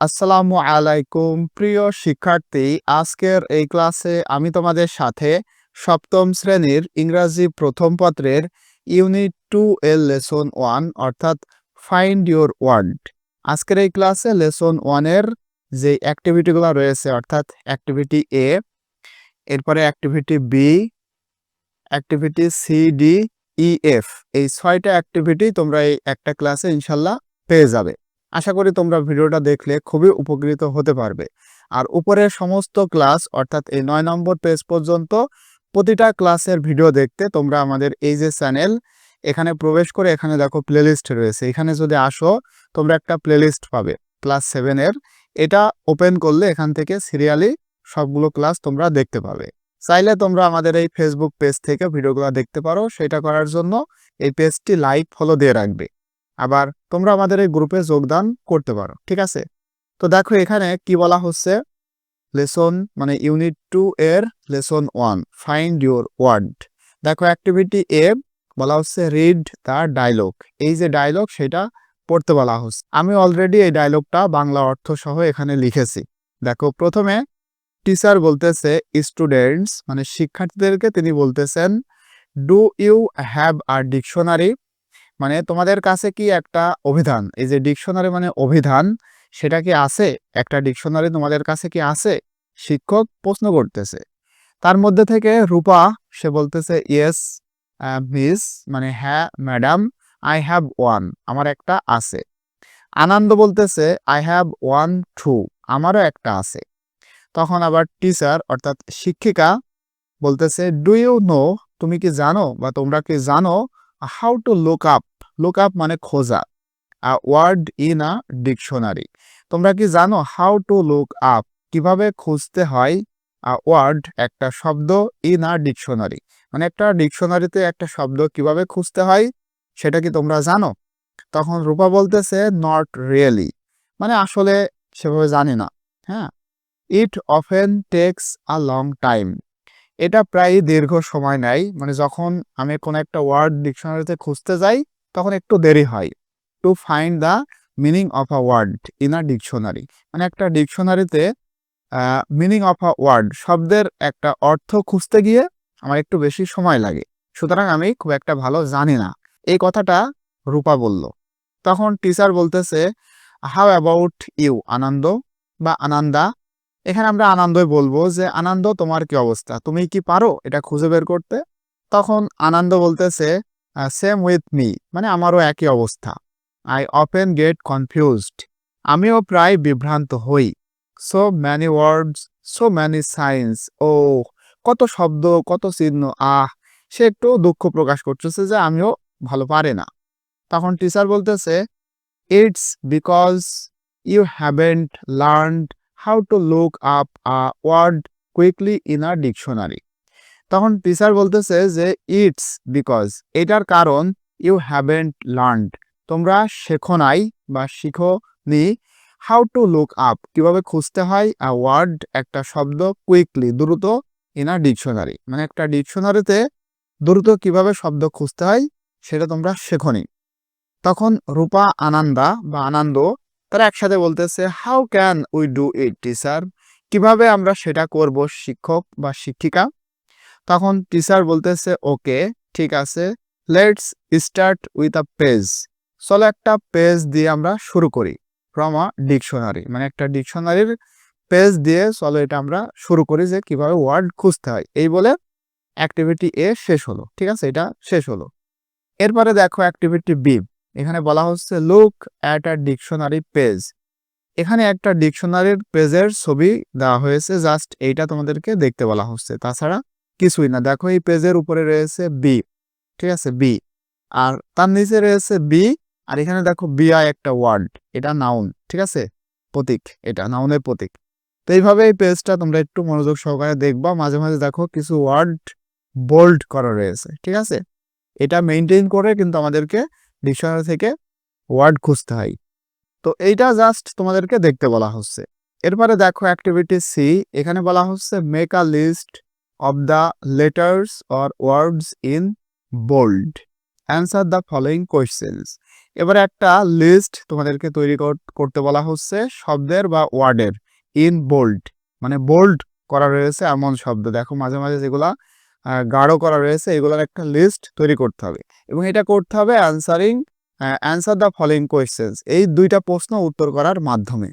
আসসালামু আলাইকুম, প্রিয় শিক্ষার্থী। আজকের এই ক্লাসে আমি তোমাদের সাথে সপ্তম শ্রেণির ইংরাজি প্রথম পত্রের ইউনিট টু এর লেসন ওয়ান, অর্থাৎ ফাইন্ড ইউর ওয়ার্ড আজকের এই ক্লাসে লেসন ওয়ানের যে অ্যাক্টিভিটিগুলো রয়েছে, অর্থাৎ অ্যাক্টিভিটি এ এরপরে activity B activity C D E F এই ছয়টা অ্যাক্টিভিটি তোমরা এই একটা ক্লাসে ইনশাল্লাহ পেয়ে যাবে। আশা করি তোমরা ভিডিওটা দেখলে খুবই উপকৃত হতে পারবে। আর উপরের সমস্ত ক্লাস অর্থাৎ এই নয় নম্বর পেজ পর্যন্ত প্রতিটা ক্লাসের ভিডিও দেখতে তোমরা আমাদের এই যে চ্যানেল এখানে প্রবেশ করে এখানে দেখো প্লেলিস্ট রয়েছে। এখানে যদি আসো, তোমরা একটা প্লেলিস্ট পাবে ক্লাস সেভেনের এটা ওপেন করলে এখান থেকে সিরিয়ালি সবগুলো ক্লাস তোমরা দেখতে পাবে। চাইলে তোমরা আমাদের এই ফেসবুক পেজ থেকে ভিডিওগুলো দেখতে পারো। সেটা করার জন্য এই পেজটি লাইক ফলো দিয়ে রাখবে। আবার তোমরা আমাদের এই গ্রুপে যোগদান করতে পারো, ঠিক আছে? তো দেখো এখানে কি বলা হচ্ছে? লেসন মানে ইউনিট টু এর lesson one, find your word. দেখো অ্যাক্টিভিটি এ বলা হচ্ছে রিড দ্য ডায়লগ। এই যে ডায়লগ সেটা পড়তে বলা হচ্ছে। আমি অলরেডি এই ডায়লগটা বাংলা অর্থ সহ এখানে লিখেছি। দেখো প্রথমে টিচার বলতেছে স্টুডেন্টস মানে শিক্ষার্থীদেরকে তিনি বলতেছেন do you have a dictionary মানে তোমাদের কাছে কি একটা অভিধান? এই যে ডিকশনারি মানে অভিধান, সেটা কি আছে? একটা ডিকশনারি তোমাদের কাছে কি আছে? শিক্ষক প্রশ্ন করতেছে। তার মধ্যে থেকে রূপা, সে বলতেছে ইয়েস মিস মানে হ্যাঁ ম্যাডাম আই হ্যাভ ওয়ান আমার একটা আছে। আনন্দ বলতেছে আই হ্যাভ ওয়ান টু আমারও একটা আছে। তখন আবার টিচার অর্থাৎ শিক্ষিকা বলতেছে ডু ইউ নো তুমি কি জানো বা তোমরা কি জানো how to look up look up মানে খোঁজা। ওয়ার্ড ইন আ ডিকশনারি তোমরা কি জানো হাউ টু লুক আপ কীভাবে খুঁজতে হয়? ওয়ার্ড একটা শব্দ ইন আ ডিকশনারি মানে একটা ডিকশনারিতে একটা শব্দ কীভাবে খুঁজতে হয়? সেটা কি তোমরা জানো? তখন রূপা বলতেছে নট রিয়েলি মানে আসলে সেভাবে জানি না। হ্যাঁ? It often takes a long time এটা প্রায় দীর্ঘ সময় নেয়। মানে যখন আমি কোনো একটা ওয়ার্ড ডিকশনারিতে খুঁজতে যাই, তখন একটু দেরি হয়। To find the meaning of a word in a dictionary মানে একটা ডিকশনারিতে মিনিং অফ আ ওয়ার্ড শব্দের একটা অর্থ খুঁজতে গিয়ে আমার একটু বেশি সময় লাগে। সুতরাং আমি খুব একটা ভালো জানি না। এই কথাটা রূপা বলল। তখন টিচার বলতেছে হাউ অ্যাবাউট ইউ আনন্দ বা আনন্দা এখানে আমরা আনন্দই বলব যে, আনন্দ, তোমার কি অবস্থা? তুমি কি পারো এটা খুঁজে বের করতে? তখন আনন্দ বলতেছে সেম উইথ মি মানে আমারও একই অবস্থা। আই অফেন গেট কনফিউজড আমিও প্রায় বিভ্রান্ত হই। So many words so many signs ও কত শব্দ, কত চিহ্ন, আহ, সে একটু দুঃখ প্রকাশ করতেছে যে, আমিও ভালো পারে না। তখন টিচার বলতেছে it's because you haven't learned how to look up a word quickly in a dictionary তখন টিচার বলতেছে যে ইটস বিকজ এটার কারণ ইউ হ্যাভেন্ট লার্নড তোমরা শেখো নাই বা শিখো নি। হাউ টু লুক আপ কীভাবে খুঁজতে হয় আ ওয়ার্ড একটা শব্দ কুইকলি দ্রুত ইন আ ডিকশনারি মানে একটা ডিকশনারিতে দ্রুত কীভাবে শব্দ খুঁজতে হয় সেটা তোমরা শেখনি তখন রূপা আনন্দা বা আনন্দ তারা একসাথে বলতেছে how can we do it teacher কীভাবে আমরা সেটা করব শিক্ষক বা শিক্ষিকা? তখন টিচার বলতেছে ওকে ঠিক আছে let's start with a page চলো একটা পেজ দিয়ে আমরা শুরু করি ফ্রম আ ডিকশনারি মানে একটা ডিকশনারির পেজ দিয়ে চলো এটা আমরা শুরু করি যে কীভাবে ওয়ার্ড খুঁজতে হয়। এই বলে অ্যাক্টিভিটি এ শেষ হলো, ঠিক আছে, এটা শেষ হলো। এরপরে দেখো অ্যাক্টিভিটি বি এখানে বলা হচ্ছে look at a dictionary page এখানে একটা ডিকশনারির পেজের ছবি দেওয়া হয়েছে জাস্ট এইটা তোমাদেরকে দেখতে বলা হচ্ছে। তাছাড়া কিছুই না। দেখো, এই পেজের উপরে রয়েছে বি ঠিক আছে? বি আর তার নিচে রয়েছে বি আর এখানে দেখো বিআই একটা ওয়ার্ড এটা নাউন ঠিক আছে? প্রতীক, এটা নাউনের প্রতীক। তো এইভাবে এই পেজটা তোমরা একটু মনোযোগ সহকারে দেখবা। মাঝে মাঝে দেখো, কিছু ওয়ার্ড বোল্ড করা রয়েছে, ঠিক আছে? এটা মেনটেন করে কিন্তু আমাদেরকে ডিকশনারি থেকে ওয়ার্ড খুঁজতে হয়। তো এইটা জাস্ট তোমাদেরকে দেখতে বলা হচ্ছে। এরপরে দেখো অ্যাক্টিভিটি সি এখানে বলা হচ্ছে make a list of the letters or words in bold answer the following questions এবারে একটা লিস্ট তোমাদেরকে তৈরি কর- করতে বলা হচ্ছে শব্দের বা ওয়ার্ডের। ইন বোল্ড মানে বোল্ড করা রয়েছে এমন শব্দ। দেখো মাঝে মাঝে যেগুলা গাঢ় করা রয়েছে, এগুলোর একটা লিস্ট তৈরি করতে হবে। এবং এটা করতে হবে answering answer the following questions এই দুইটা প্রশ্ন উত্তর করার মাধ্যমে।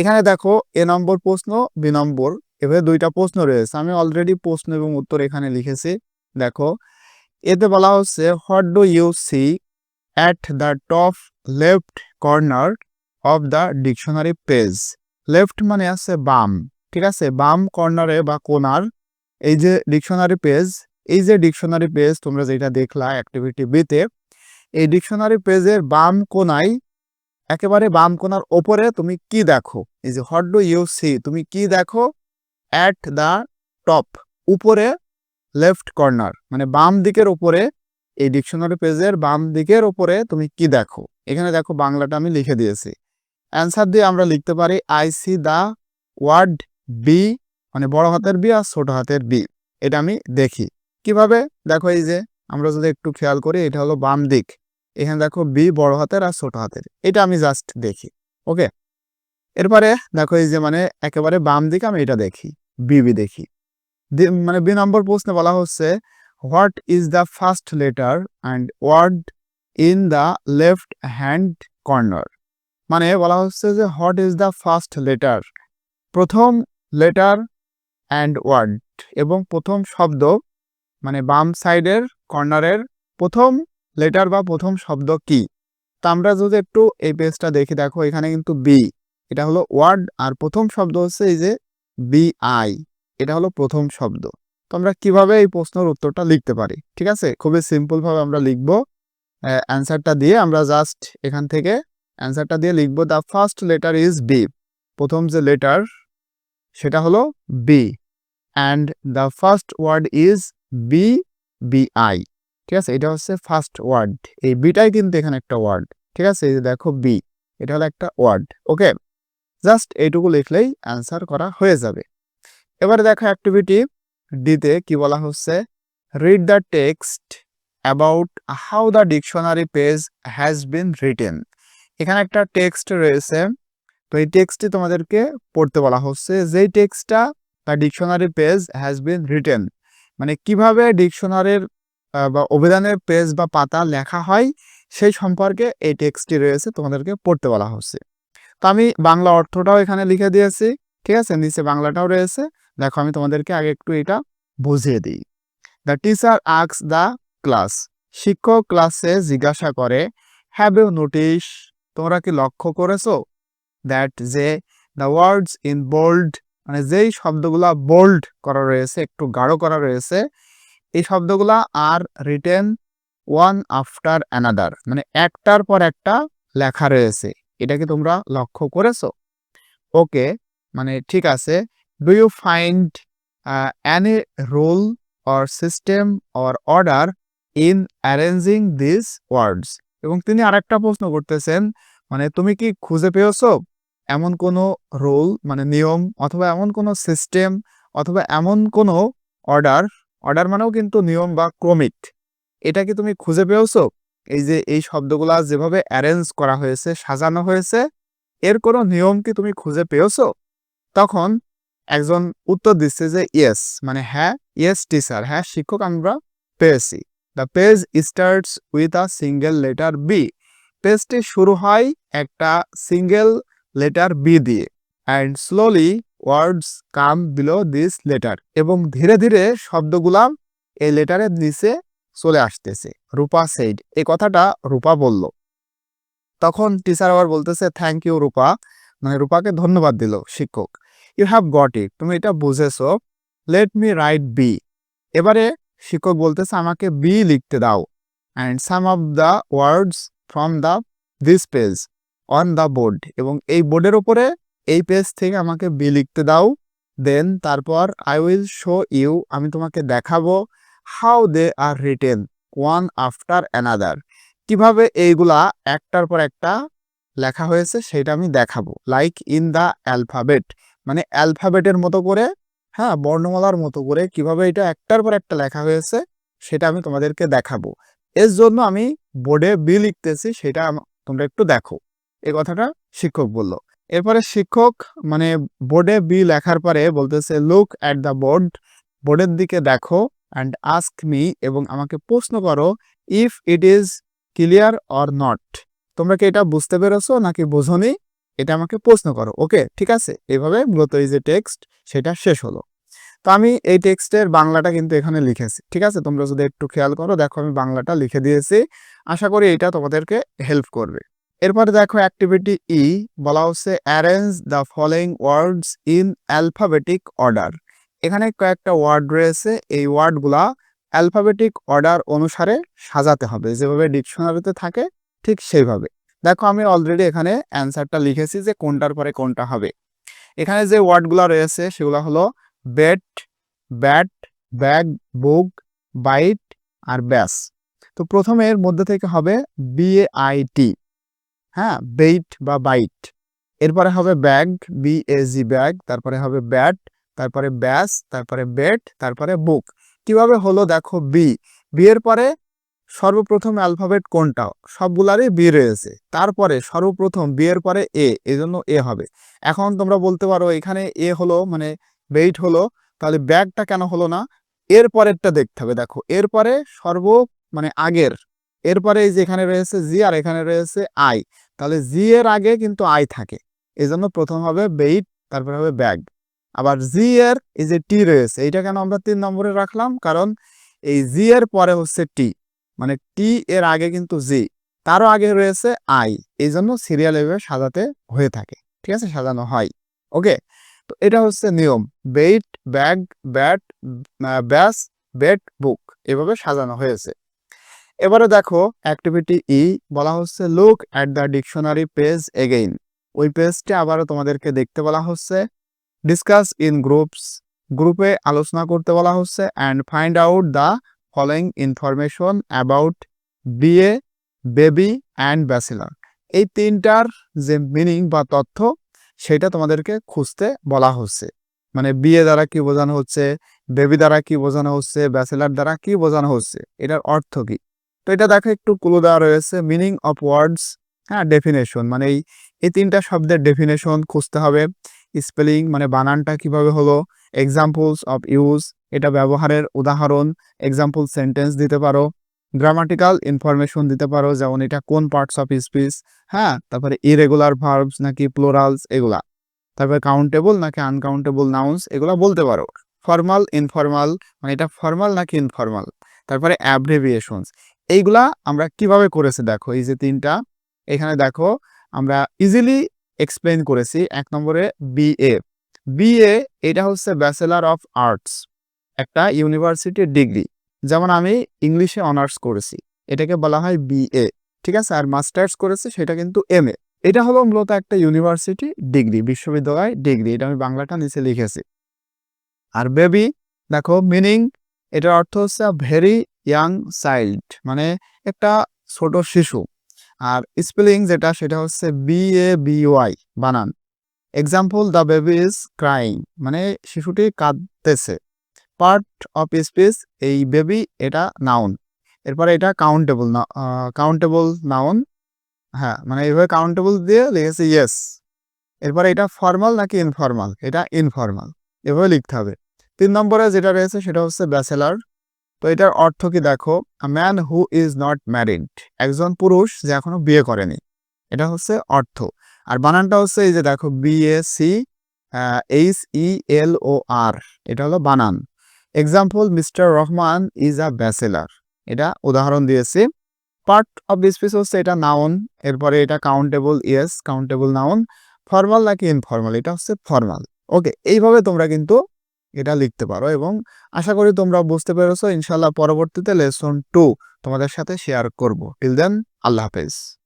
এখানে দেখো এ নম্বর প্রশ্ন বি নম্বর, এভাবে দুইটা প্রশ্ন রয়েছে। আমি অলরেডি প্রশ্ন এবং উত্তর এখানে লিখেছি। দেখো, এতে বলা হচ্ছে what do you see at the top left corner of the dictionary page left মানে আছে বাম, ঠিক আছে? বাম কর্নারে বা কোনার এই যে ডিকশনারি পেজ এই যে ডিকশনারি পেজ তোমরা যেটা দেখলা অ্যাক্টিভিটি বিতে এই ডিকশনারি পেজের বাম কোনায় একেবারে বাম কোনার ওপরে তুমি কি দেখো? এই যে হোয়াট ডু ইউ সি তুমি কি দেখো? অ্যাট দ্য টপ উপরে লেফট কর্নার মানে বাম দিকের উপরে এই ডিকশনারি পেজের বাম দিকের উপরে তুমি কি দেখো? এখানে দেখো বাংলাটা আমি লিখে দিয়েছি। অ্যান্সার দিয়ে আমরা লিখতে পারি I see the word B মানে বড় হাতের বি আর ছোট হাতের বি, এটা আমি দেখি। কীভাবে? দেখো এই যে, আমরা যদি একটু খেয়াল করি, এটা হলো বাম দিক। এখানে দেখো বি বড় হাতের আর ছোট হাতের, এটা আমি জাস্ট দেখি ওকে এরপরে দেখো এই যে মানে একেবারে বাম দিকে আমি এটা দেখি, বি বি দেখি। মানে বি নম্বর প্রশ্নে বলা হচ্ছে, what is the first letter and word in the left hand corner? মানে বলা হচ্ছে যে, what is the first letter? প্রথম লেটার অ্যান্ড ওয়ার্ড এবং প্রথম শব্দ মানে বাম সাইডের কর্নারের প্রথম লেটার বা প্রথম শব্দ কি? তা আমরা যদি একটু এই পেজটা দেখি, দেখো এখানে কিন্তু বি এটা হলো ওয়ার্ড আর প্রথম শব্দ হচ্ছে এই যে বি আই এটা হলো প্রথম শব্দ। তো আমরা কীভাবে এই প্রশ্নের উত্তরটা লিখতে পারি? ঠিক আছে? খুবই সিম্পলভাবে আমরা লিখব অ্যান্সারটা দিয়ে আমরা জাস্ট এখান থেকে অ্যান্সারটা দিয়ে লিখব the first letter is B প্রথম যে লেটার সেটা হলো B and the first word is B B I ঠিক আছে? এটা হচ্ছে ফার্স্ট ওয়ার্ড এই বিটাই কিন্তু এখানে একটা ওয়ার্ড ঠিক আছে? এই যে দেখো বি এটা হলো একটা ওয়ার্ড ওকে জাস্ট এইটুকু লিখলেই অ্যান্সার করা হয়ে যাবে। এবারে দেখো অ্যাক্টিভিটি ডিতে কি বলা হচ্ছে? Read the text about how the dictionary page has been written এখানে একটা টেক্সট রয়েছে। তো এই টেক্সটটি তোমাদেরকে পড়তে বলা হচ্ছে। যেই টেক্সটটা বা dictionary page has been written মানে কীভাবে ডিকশনারির বা অভিধানের পেজ বা পাতা লেখা হয়, সেই সম্পর্কে এই টেক্সটটি রয়েছে, তোমাদেরকে পড়তে বলা হচ্ছে। তো আমি বাংলা অর্থটাও এখানে লিখে দিয়েছি, ঠিক আছে? নিচে বাংলাটাও রয়েছে। দেখো, আমি তোমাদেরকে আগে একটু এটা বুঝিয়ে দিই। The teacher asks the class শিক্ষক ক্লাসে জিজ্ঞাসা করে হ্যাভ ইউ নোটিশ তোমরা কি লক্ষ্য করেছ? দ্যাট যে দ্য ওয়ার্ডস ইন বোল্ড মানে যেই শব্দগুলা বোল্ড করা রয়েছে, একটু গাঢ় করা রয়েছে, এই শব্দগুলা আর রিটেন ওয়ান আফটার অ্যানাদার মানে একটার পর একটা লেখা রয়েছে। এটা কি তোমরা লক্ষ্য করেছ? ওকে মানে ঠিক আছে। Do you find any rule or system or order in arranging this words এবং তিনি আরেকটা প্রশ্ন করতেছেন মানে তুমি কি খুঁজে পেয়েছ? এমন কোনো রোল মানে নিয়ম অথবা এমন কোনো সিস্টেম অথবা এমন কোনো অর্ডার অর্ডার মানেও কিন্তু নিয়ম বা ক্রমিক। এটা কি তুমি খুঁজে পেয়েছ? এই যে এই শব্দগুলা যেভাবে অ্যারেঞ্জ করা হয়েছে, সাজানো হয়েছে, এর কোনো নিয়ম কি তুমি খুঁজে পেয়েছ? তখন একজন উত্তর দিচ্ছে যে ইয়েস মানে হ্যাঁ ইয়েস টিচার হ্যাঁ শিক্ষক আমরা পেয়েছি। The page starts with a single letter B পেজটি শুরু হয় একটা সিঙ্গেল লেটার বি দিয়ে। And slowly words come below this letter এবং ধীরে ধীরে শব্দগুলাম এই লেটারের নিচে চলে আসতেছে। রূপা সেইড এই কথাটা রূপা বলল। তখন টিচার আবার বলতেছে থ্যাংক ইউ রূপা। মানে রূপাকে ধন্যবাদ দিল, শিক্ষক। ইউ হ্যাভ গট ইট তুমি এটা বুঝেছ। লেট মি রাইট বি এবারে শিক্ষক বলতেছে, আমাকে বি লিখতে দাও। And some of the words from the this page on the board এবং এই বোর্ডের ওপরে এই পেজ থেকে আমাকে বি লিখতে দাও। দেন তারপর আই উইল শো ইউ আমি তোমাকে দেখাবো how they are written one after another কীভাবে এইগুলা একটার পর একটা লেখা হয়েছে সেটা আমি দেখাবো। লাইক ইন দ্য অ্যালফাবেট মানে অ্যালফাবেটের মতো করে হ্যাঁ বর্ণমালার মতো করে কীভাবে এটা একটার পর একটা লেখা হয়েছে সেটা আমি তোমাদেরকে দেখাবো। এর জন্য আমি বোর্ডে বি লিখতেছি, সেটা তোমরা একটু দেখো। এই কথাটা শিক্ষক বলল। এরপরে শিক্ষক মানে বোর্ডে বি লেখার পরে বলতেছে লুক অ্যাট দ্য বোর্ড বোর্ডের দিকে দেখো অ্যান্ড আস্ক মি এবং আমাকে প্রশ্ন করো if it is clear or not তোমরা কি এটা বুঝতে পেরেছ নাকি বোঝনি? এটা আমাকে প্রশ্ন করো, ওকে? ঠিক আছে? এভাবে মূলত এই যে টেক্সট, সেটা শেষ হলো। তো আমি এই টেক্সটের বাংলাটা কিন্তু এখানে লিখেছি, ঠিক আছে? তোমরা যদি একটু খেয়াল করো, দেখো আমি বাংলাটা লিখে দিয়েছি। আশা করি এটা তোমাদেরকে হেল্প করবে। এরপরে দেখো অ্যাক্টিভিটি ই বলা হচ্ছে arrange the following words in alphabetic order এখানে কয়েকটা ওয়ার্ড রয়েছে, এই ওয়ার্ডগুলা অ্যালফাবেটিক অর্ডার অনুসারে সাজাতে হবে। যেভাবে ডিকশনারিতে থাকে, ঠিক সেইভাবে। দেখো আমি অলরেডি এখানে অ্যান্সারটা লিখেছি যে কোনটার পরে কোনটা হবে। এখানে যে ওয়ার্ডগুলো রয়েছে, সেগুলো হলো bet bat bag book bite আর ব্যাস। তো প্রথমের মধ্যে থেকে হবে বিএআইটি হ্যাঁ বেইট বা বাইট এরপরে হবে ব্যাগ বিএজি ব্যাগ তারপরে হবে ব্যাট তারপরে ব্যাস তারপরে বেট তারপরে বুক কীভাবে হলো দেখো বি বি এর পরে সর্বপ্রথম অ্যালফাবেট কোনটা? সবগুলারই বি রয়েছে। তারপরে সর্বপ্রথম বি এর পরে এ এজন্য এ হবে। এখন তোমরা বলতে পারো এখানে এ হলো মানে বেইট হলো, তাহলে ব্যাগটা কেন হলো না? এর পরেরটা দেখতে হবে, দেখো। এরপরে সর্ব মানে আগের এরপরে এই যে এখানে রয়েছে জি আর এখানে রয়েছে আই। তাহলে জি এর আগে কিন্তু আই থাকে। এই জন্য প্রথম হবে বেইট, তারপরে হবে ব্যাগ। আবার জি এর এই যে টি রয়েছে, এইটা কেন আমরা তিন নম্বরে রাখলাম? কারণ এই জি এর পরে হচ্ছে টি। মানে টি এর আগে কিন্তু জি, তারও আগে রয়েছে আই। এই জন্য সিরিয়াল এভাবে সাজাতে হয়ে থাকে। ঠিক আছে? সাজানো হয়। ওকে? তো এটা হচ্ছে নিয়ম। Bait, bag, bat bass, bet, book. এভাবে সাজানো হয়েছে। এবারে দেখো অ্যাক্টিভিটি ই বলা হচ্ছে look at the dictionary page again ওই পেজটি আবারও তোমাদেরকে দেখতে বলা হচ্ছে ডিসকাস ইন গ্রুপস গ্রুপে আলোচনা করতে বলা হচ্ছে and find out the following information about BA baby and bachelor এই তিনটার যে মিনিং বা তথ্য, সেটা তোমাদেরকে খুঁজতে বলা হচ্ছে। মানে বিয়ে দ্বারা কি বোঝানো হচ্ছে বেবি দ্বারা কি বোঝানো হচ্ছে ব্যাচেলার দ্বারা কি বোঝানো হচ্ছে, এটার অর্থ কি? তো এটা দেখো একটু ক্লু দেওয়া রয়েছে মিনিং অফ ওয়ার্ডস হ্যাঁ ডেফিনেশন মানে এই এই তিনটা শব্দের ডেফিনেশন খুঁজতে হবে। স্পেলিং মানে বানানটা কীভাবে হলো এক্সাম্পলস অফ ইউজ এটা ব্যবহারের উদাহরণ এক্সাম্পল সেন্টেন্স দিতে পারো গ্রামাটিক্যাল ইনফরমেশন দিতে পারো, যেমন এটা কোন পার্টস অফ স্পিচ হ্যাঁ তারপরে ইরেগুলার ভার্বস নাকি প্লোরালস এগুলা। তারপরে কাউন্টেবল নাকি আনকাউন্টেবল নাউন্স এগুলা বলতে পারো। ফর্মাল ইনফর্মাল মানে এটা ফর্মাল নাকি ইনফর্মাল তারপরে অ্যাব্রিভিয়েশনস এইগুলা আমরা কীভাবে করেছি দেখো, এই যে তিনটা, এখানে দেখো আমরা ইজিলি এক্সপ্লেন করেছি, এক নম্বরে বিএ বিএ এটা হচ্ছে ব্যাচেলার অফ আর্টস একটা ইউনিভার্সিটির ডিগ্রি যেমন আমি ইংলিশে অনার্স করেছি, এটাকে বলা হয় বিএ ঠিক আছে? আর মাস্টার্স করেছি, সেটা কিন্তু এম এ এটা হলো মূলত একটা ইউনিভার্সিটি ডিগ্রি বিশ্ববিদ্যালয় ডিগ্রি এটা আমি বাংলাটা নিচে লিখেছি। আর বেবি দেখো মিনিং এটার অর্থ হচ্ছে ভেরি ইয়াং চাইল্ড মানে একটা ছোট শিশু। আর স্পেলিং যেটা, সেটা হচ্ছে বি এ বি ওয়াই বানান। Example the baby is crying মানে শিশুটি কাঁদতেছে। পার্ট অফ স্পিচ এই বেবি এটা নাউন এরপরে এটা কাউন্টেবল না কাউন্টেবল নাউন হ্যাঁ মানে এইভাবে কাউন্টেবল দিয়ে লিখেছে ইয়েস এরপরে এটা ফর্মাল নাকি ইনফর্মাল এটা ইনফর্মাল এভাবে লিখতে হবে। তিন নম্বরে যেটা রয়েছে, সেটা হচ্ছে ব্যাচেলার তো এটার অর্থ কি দেখো? Man who is not married একজন পুরুষ যে এখনও বিয়ে করেনি। এটা হচ্ছে অর্থ। আর বানানটা হচ্ছে এই যে দেখো BSc H E L O R এটা হলো বানান। Example Mr Rahman is a bachelor এটা উদাহরণ দিয়েছি। পার্ট অফ দিস পিস হচ্ছে এটা নাউন এরপরে এটা countable yes countable noun formal নাকি ইনফর্মাল এটা হচ্ছে ফর্মাল ওকে এইভাবে তোমরা কিন্তু এটা লিখতে পারো এবং আশা করি তোমরা বুঝতে পেরেছ। ইনশাল্লাহ পরবর্তীতে লেসন টু তোমাদের সাথে শেয়ার করব। টিল দেন আল্লাহ হাফেজ।